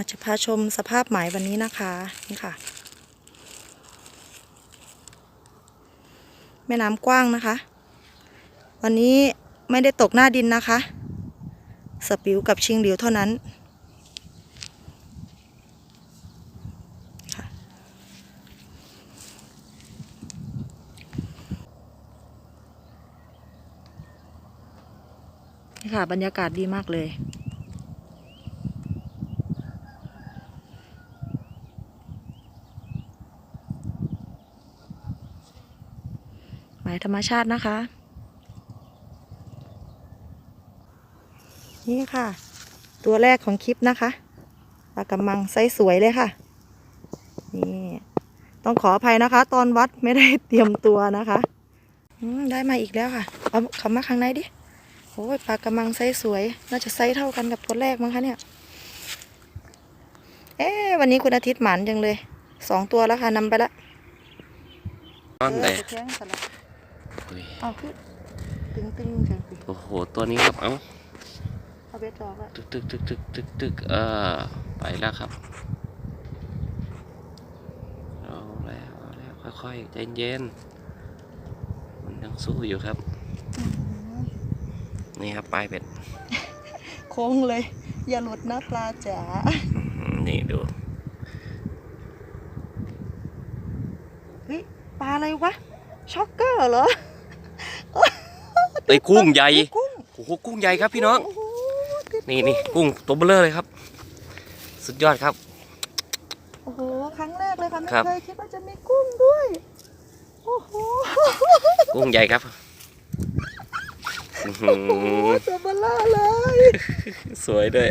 อาจจะพาชมสภาพหมายวันนี้นะคะนี่ค่ะ แม่น้ำกว้างนะคะ วันนี้ไม่ได้ตกหน้าดินนะคะ สปิวกับชิงเหลิวเท่านั้นนี่ค่ะ บรรยากาศดีมากเลย มายธรรมชาตินะคะ นี่ค่ะ ตัวแรกของคลิปนะคะปลากระมังไซส์สวยเลยค่ะ นี่ ต้องขออภัยนะคะ ตอนวัดไม่ได้เตรียมตัวนะคะอืมได้มาอีกแล้วค่ะ เอาเขามาข้างในดิ โอ้ยปลากระมังไซส์สวย น่าจะไซส์เท่ากันกับตัวแรกมั้งคะเนี่ย เอ๊ะวันนี้คุณอาทิตย์หมันจังเลย สองตัวแล้วค่ะนำไปละตอนไห ยเอาขึ้นตึงตึงจังสิโอ้โห ตัวนี้ครับ เอ้า เอาเบ็ดออกแล้วตึกตึกตึกตึกตึกตึกเออไปแล้วครับ เอาแล้วเอาแล้วค่อยๆใจเย็นมันยังสู้อยู่ครับ นี่ครับปลายเบ็ด โค้งเลย อย่าหลุดนะปลาจ๋าอื้อหือนี่ดู เฮ้ย ปลาอะไรวะ ช็อกเกอร์เหรอ เอ้ยกุ้งใหญ่กุ้งโอ้โหกุ้งใหญ่ครับพี่น้องโอ้โหติดนี่นี่กุ้งตัวเบลอเลยครับ สุดยอดครับ โอ้โหครั้งแรกเลยค่ะไม่ครับ เคยคิดว่าจะมีกุ้งด้วยโอ้โหกุ้งใหญ่ครับอื้อหืโอ้โหอตัวเบลล่าเลยสวยด้วย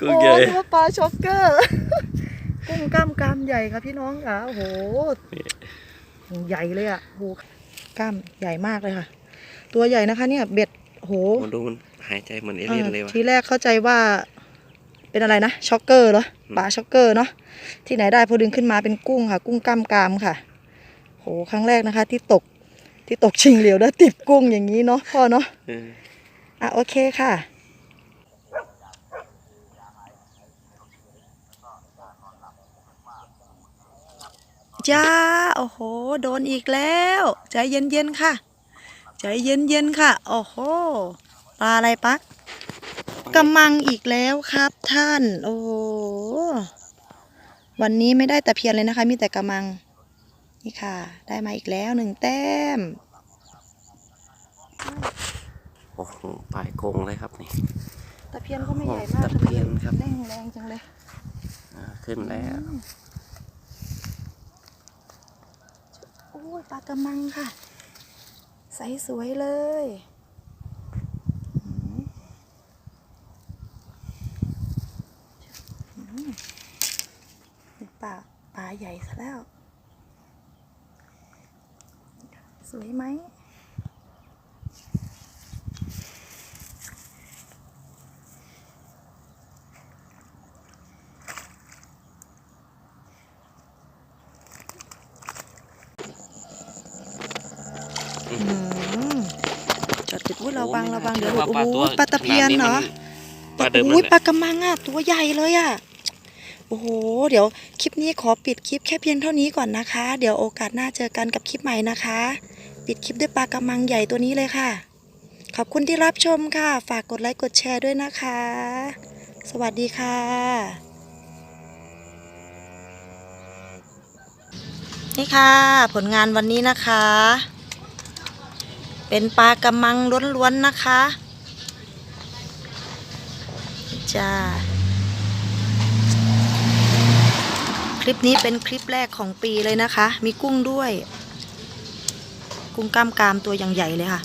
กุ้งโอ้ใหญ่ตัวปลาช็อกเกอร์กุ้งกล้ามกรามใหญ่ค่ะพี่น้องค่ะโอ้โหใหญ่เลยอะโอ้โห กล้ามใหญ่มากเลยค่ะ ตัวใหญ่นะคะ เนี่ย เบ็ดโอ้โหมันดูมันหายใจเหมือนเอเลี่ยนเลยวะทีแรกเข้าใจว่า เป็นอะไรนะช็อกเกอร์เหรอปลาช็อกเกอร์เนาะที่ไหนได้พอดึงขึ้นมาเป็นกุ้งค่ะ กุ้งกล้ามกรามค่ะโหครั้งแรกนะคะ ที่ตกที่ตกชิงเหลียวแล้วติดกุ้งอย่างนี้เนาะพ่อเนาะเอออะโอเคค่ะ จ้าโอ้โห โดนอีกแล้ว ใจเย็นๆค่ะ ใจเย็นๆค่ะ โอ้โห ปลาอะไรปักกำมังอีกแล้วครับท่าน โอ้โหวันนี้ไม่ได้แต่เพียนเลยนะคะ มีแต่กำมัง นี่ค่ะ ได้มาอีกแล้วหนึ่งแต้ม โอ้โหปลายโกงเลยครับนี่ ตะเพียนก็ไม่ใหญ่มากตะเพียนครับเร่งแรงจังเลย อ่าขึ้นแล้วโอ้ ยปลากระมังค่ะ ใสสวยเลยปลาปลาใหญ่ซะแล้ว สวยไหม จอดติดอุ้ยระวังระวังเดี๋ยวหลุดโอ้โหปลาตะเพียนเหรอปลาเดิมโอ้นั่ยนแหปลาละกระมังอะตัวใหญ่เลยอะโอ้โห เดี๋ยวคลิปนี้ขอปิดคลิปแค่เพียงเท่านี้ก่อนนะคะ เดี๋ยวโอกาสหน้าเจอกันกับคลิปใหม่นะคะ ปิดคลิปด้วยปลากระมังใหญ่ตัวนี้เลยค่ะ ขอบคุณที่รับชมค่ะ ฝากกดไลค์กดแชร์ด้วยนะคะ สวัสดีค่ะ นี่ค่ะ ผลงานวันนี้นะคะ เป็นปลากระมังล้วนๆนะคะจ้าคลิปนี้เป็นคลิปแรกของปีเลยนะคะ มีกุ้งด้วย กุ้งกล้ามกรามตัวอย่างใหญ่เลยค่ะ